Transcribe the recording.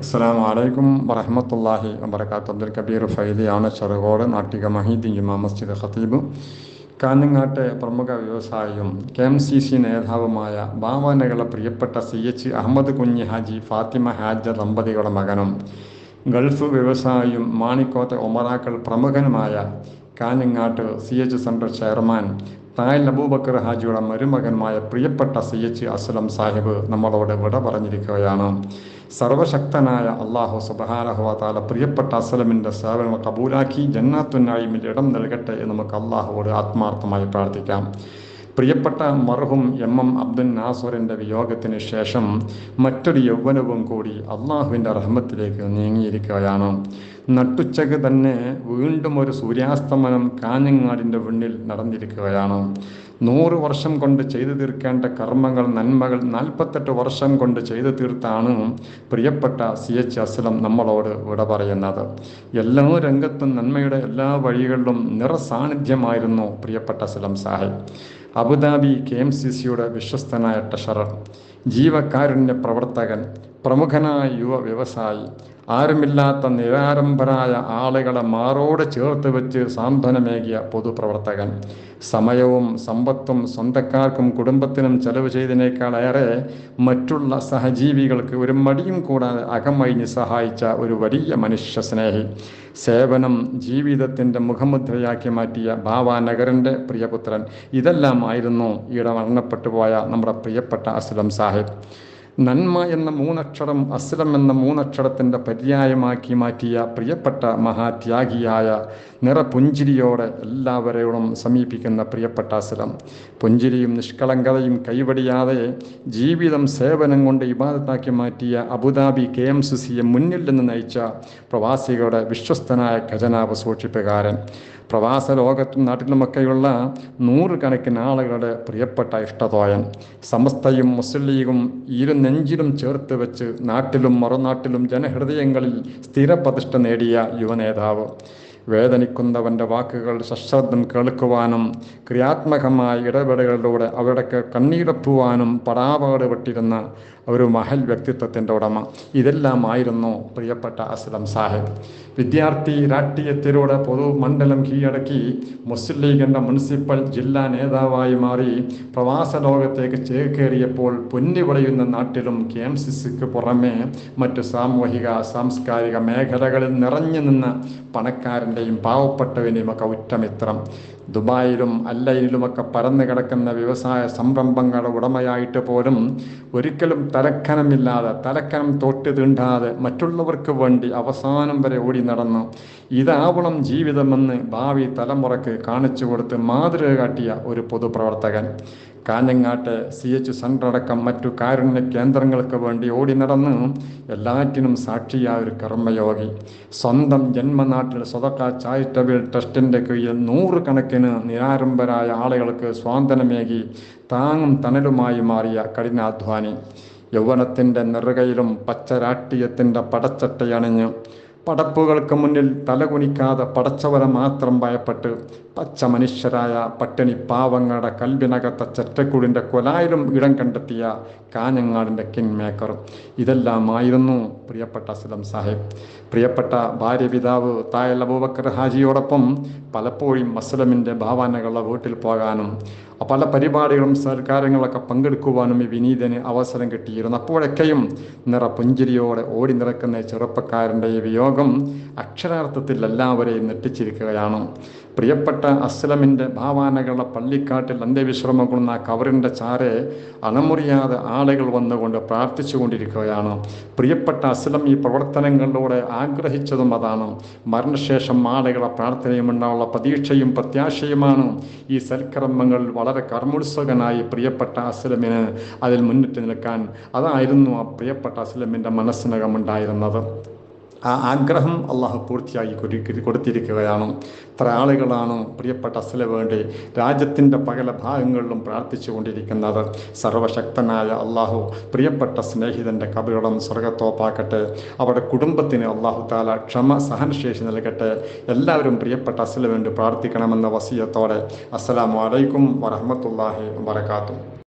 അസ്സാം അലൈക്കും വറഹമത്തല്ലാഹി വബർക്കാത്ത് അബ്ദുൽ കബീർ ഫൈലിയാണ് ചെറുകോട് നാട്ടിക മഹീദ്ദീൻ ജുമാ മസ്ജിദ് ഖത്തീബ്. കാഞ്ഞങ്ങാട്ടെ പ്രമുഖ വ്യവസായിയും കെ എം സി സി നേതാവുമായ ബാവാനകളെ പ്രിയപ്പെട്ട സി എച്ച് അഹമ്മദ് കുഞ്ഞി ഹാജി ഫാത്തിമ ഹാജ ദമ്പതികളുടെ മകനും. ഗൾഫ് വ്യവസായിയും മാണിക്കോത്തെ ഒമറാക്കൾ പ്രമുഖനുമായ കാഞ്ഞങ്ങാട്ട് C H central chairman Thayal Aboobacker ഹാജിയുടെ മരുമകനുമായ പ്രിയപ്പെട്ട സി എച്ച് അസ്ലം സാഹിബ് നമ്മളോട് വിട പറഞ്ഞിരിക്കുകയാണ്. സർവശക്തനായ അള്ളാഹു സുബാനഹുവാല പ്രിയപ്പെട്ട അസലമിന്റെ സേവനങ്ങൾ കബൂലാക്കി ജന്നാത്തുനായിമിൽ ഇടം നൽകട്ടെ എന്ന് നമുക്ക് അള്ളാഹുവോട് ആത്മാർത്ഥമായി പ്രാർത്ഥിക്കാം. പ്രിയപ്പെട്ട മർഹും എം എം അബ്ദുൽ നാസുറിന്റെ വിയോഗത്തിന് ശേഷം മറ്റൊരു യൗവനവും കൂടി അള്ളാഹുവിന്റെ റഹ്മത്തിലേക്ക് നീങ്ങിയിരിക്കുകയാണ്. നട്ടുച്ചക്ക് തന്നെ വീണ്ടും ഒരു സൂര്യാസ്തമനം കാഞ്ഞങ്ങാടിന്റെ വിണ്ണിൽ നടന്നിരിക്കുകയാണ്. നൂറ് വർഷം കൊണ്ട് ചെയ്തു തീർക്കേണ്ട കർമ്മങ്ങൾ നന്മകൾ നാൽപ്പത്തെട്ട് വർഷം കൊണ്ട് ചെയ്തു തീർത്താണ് പ്രിയപ്പെട്ട സി എച്ച് അസ്ലം നമ്മളോട് വിട പറയുന്നത്. എല്ലാ രംഗത്തും നന്മയുടെ എല്ലാ വഴികളിലും നിറസാന്നിധ്യമായിരുന്നു പ്രിയപ്പെട്ട Aslam Sahib. Abu Dhabi K M C സിയുടെ വിശ്വസ്തനായ ട്രഷറർ. ജീവകാരുണ്യ പ്രവർത്തകൻ പ്രമുഖനായ യുവ വ്യവസായി ആരുമില്ലാത്ത നിരാരംഭരായ ആളുകളെ മാറോട് ചേർത്ത് വെച്ച് സാന്ത്വനമേകിയ പൊതുപ്രവർത്തകൻ. സമയവും സമ്പത്തും സ്വന്തക്കാർക്കും കുടുംബത്തിനും ചെലവ് ചെയ്തതിനേക്കാളേറെ മറ്റുള്ള സഹജീവികൾക്ക് ഒരു മടിയും കൂടാതെ അകമഴിഞ്ഞ് സഹായിച്ച ഒരു വലിയ മനുഷ്യ സ്നേഹി സേവനം ജീവിതത്തിന്റെ മുഖമുദ്രയാക്കി മാറ്റിയ ബാവാനഗറിന്റെ പ്രിയപുത്രൻ. ഇതെല്ലാമായിരുന്നു ഈടെ മരണപ്പെട്ടു പോയ നമ്മുടെ പ്രിയപ്പെട്ട അസ്ലം സാഹിബ് നന്മ എന്ന മൂന്നക്ഷരം അസ്ലം എന്ന മൂന്നക്ഷരത്തിന്റെ പര്യായമാക്കി മാറ്റിയ പ്രിയപ്പെട്ട മഹാത്യാഗിയായ നിറപുഞ്ചിരിയോടെ എല്ലാവരോടും സമീപിക്കുന്ന പ്രിയപ്പെട്ട അസ്ലം പുഞ്ചിരിയും നിഷ്കളങ്കതയും കൈവടിയാതെ ജീവിതം സേവനം കൊണ്ട് ഇബാദത്താക്കി മാറ്റിയ അബുദാബി കെ എം സി സിയെ മുന്നിൽ നിന്ന് നയിച്ച പ്രവാസികളുടെ വിശ്വസ്തനായ ഖജനാവ് സൂക്ഷിപ്പുകാരൻ. പ്രവാസ ലോകത്തും നാട്ടിലുമൊക്കെയുള്ള നൂറുകണക്കിന് ആളുകളുടെ പ്രിയപ്പെട്ട ഇഷ്ടതോയൻ. സമസ്തയും മുസ്ലിം ലീഗും ഇരു നെഞ്ചിലും ചേർത്ത് വെച്ച് നാട്ടിലും മറുനാട്ടിലും ജനഹൃദയങ്ങളിൽ സ്ഥിരപ്രതിഷ്ഠ നേടിയ യുവനേതാവ്. വേദനിക്കുന്നവന്റെ വാക്കുകൾ സശ്രദ്ധം കേൾക്കുവാനും ക്രിയാത്മകമായ ഇടപെടലുകളിലൂടെ അവരുടെ കണ്ണീരപ്പുവാനും പടാപാട് പെട്ടിരുന്ന ഒരു മഹൽ വ്യക്തിത്വത്തിന്റെ ഉടമ. ഇതെല്ലാമായിരുന്നു പ്രിയപ്പെട്ട അസ്ലം സാഹിബ്. വിദ്യാർത്ഥി രാഷ്ട്രീയത്തിലൂടെ പൊതുമണ്ഡലം കീഴടക്കി മുസ്ലിം ലീഗിന്റെ മുനിസിപ്പൽ ജില്ലാ നേതാവായി മാറി പ്രവാസ ലോകത്തേക്ക് ചേക്കേറിയപ്പോൾ പൊന്നി വിളയുന്ന നാട്ടിലും കെ എം സി സിക്ക് പുറമെ മറ്റു സാമൂഹിക സാംസ്കാരിക മേഖലകളിൽ നിറഞ്ഞു നിന്ന പണക്കാരന്റെയും പാവപ്പെട്ടവനെയുമൊക്കെ ഉറ്റമിത്രം. ദുബായിലും അല്ലയിലുമൊക്കെ പരന്നു കിടക്കുന്ന വ്യവസായ സംരംഭങ്ങളുടെ ഉടമയായിട്ട് പോലും ഒരിക്കലും തലക്കനമില്ലാതെ തലക്കനം തൊട്ട് തീണ്ടാതെ മറ്റുള്ളവർക്ക് വേണ്ടി അവസാനം വരെ ഓടി നടന്നു. ഇതാവണം ജീവിതമെന്ന് ഭാവി തലമുറയ്ക്ക് കാണിച്ചു കൊടുത്ത് മാതൃക കാട്ടിയ ഒരു പൊതുപ്രവർത്തകൻ. കാഞ്ഞങ്ങാട്ട് സി എച്ച് സെന്റർ അടക്കം മറ്റു കാരുണ്യ കേന്ദ്രങ്ങൾക്ക് വേണ്ടി ഓടി നടന്ന് എല്ലാറ്റിനും സാക്ഷിയായ ഒരു കർമ്മയോഗി. സ്വന്തം ജന്മനാട്ടിൽ സ്വതക്ക ചാരിറ്റബിൾ ട്രസ്റ്റിന്റെ കീഴിൽ നൂറുകണക്കിന് നിരാരംഭരായ ആളുകൾക്ക് സ്വാതന്ത്ര്യമേകി താങ്ങും തണലുമായി മാറിയ കഠിനാധ്വാനി. യൗവനത്തിന്റെ നെറുകയിലും പച്ചരാഷ്ട്രീയത്തിന്റെ പടച്ചട്ടയണിഞ്ഞ് പടപ്പുകൾക്ക് മുന്നിൽ തലകുനിക്കാതെ പടച്ചവരെ മാത്രം ഭയപ്പെട്ട് പച്ച മനുഷ്യരായ പട്ടിണി പാവങ്ങളുടെ കൽവിനകത്ത ചെറ്റക്കുടിന്റെ കൊലായിലും ഇടം കണ്ടെത്തിയ കാഞ്ഞങ്ങാടിന്റെ കിങ് മേക്കർ ഇതെല്ലാമായിരുന്നു പ്രിയപ്പെട്ട അസ്ലം സാഹിബ്. പ്രിയപ്പെട്ട ഭാര്യ പിതാവ് തായൽ അബൂബക്കർ ഹാജിയോടൊപ്പം പലപ്പോഴും അസ്ലമിന്റെ ഭാവനകളുടെ വീട്ടിൽ പോകാനും പല പരിപാടികളും സർക്കാരങ്ങളൊക്കെ പങ്കെടുക്കുവാനും ഈ വിനീതന് അവസരം കിട്ടിയിരുന്നു. അപ്പോഴൊക്കെയും നിറ പുഞ്ചിരിയോടെ ഓടി നിറക്കുന്ന ചെറുപ്പക്കാരന്റെ ഈ വിയോഗം അക്ഷരാർത്ഥത്തിൽ എല്ലാവരെയും നെട്ടിച്ചിരിക്കുകയാണ് പ്രിയപ്പെട്ട അസ്ലമിന്റെ ഭാവാനകളുടെ പള്ളിക്കാട്ടിൽ അന്ത്യവിശ്രമം കൊള്ളുന്ന കവറിന്റെ ചാരെ അണമുറിയാതെ ആളുകൾ വന്നുകൊണ്ട് പ്രാർത്ഥിച്ചു കൊണ്ടിരിക്കുകയാണ്. പ്രിയപ്പെട്ട അസ്ലം ഈ പ്രവർത്തനങ്ങളിലൂടെ ആഗ്രഹിച്ചതും അതാണ്. മരണശേഷം ആളുകളെ പ്രാർത്ഥനയും ഉണ്ടാവുള്ള പ്രതീക്ഷയും പ്രത്യാശയുമാണ് ഈ സൽക്കർമ്മങ്ങൾ വളരെ കർമ്മോത്സുകനായി പ്രിയപ്പെട്ട അസ്ലമിന് അതിൽ മുന്നിട്ട് നിൽക്കാൻ. അതായിരുന്നു ആ പ്രിയപ്പെട്ട അസ്ലമിന്റെ മനസ്സിനകമുണ്ടായിരുന്നത്. ആ ആഗ്രഹം അള്ളാഹു പൂർത്തിയാക്കി കൊടുത്തിരിക്കുകയാണ്. ഇത്ര ആളുകളാണ് പ്രിയപ്പെട്ട അസല വേണ്ടി രാജ്യത്തിന്റെ പകല ഭാഗങ്ങളിലും പ്രാർത്ഥിച്ചു കൊണ്ടിരിക്കുന്നത്. സർവശക്തനായ അള്ളാഹു പ്രിയപ്പെട്ട സ്നേഹിതന്റെ കബിളം സ്വർഗത്തോപ്പാക്കട്ടെ അവരുടെ കുടുംബത്തിന് അള്ളാഹു താല ക്ഷമ സഹനശേഷി നൽകട്ടെ. എല്ലാവരും പ്രിയപ്പെട്ട അസല വേണ്ടി പ്രാർത്ഥിക്കണമെന്ന വസീയത്തോടെ അസ്സലാമു അലൈക്കും വറഹമത്തല്ലാഹി വബർക്കാത്തു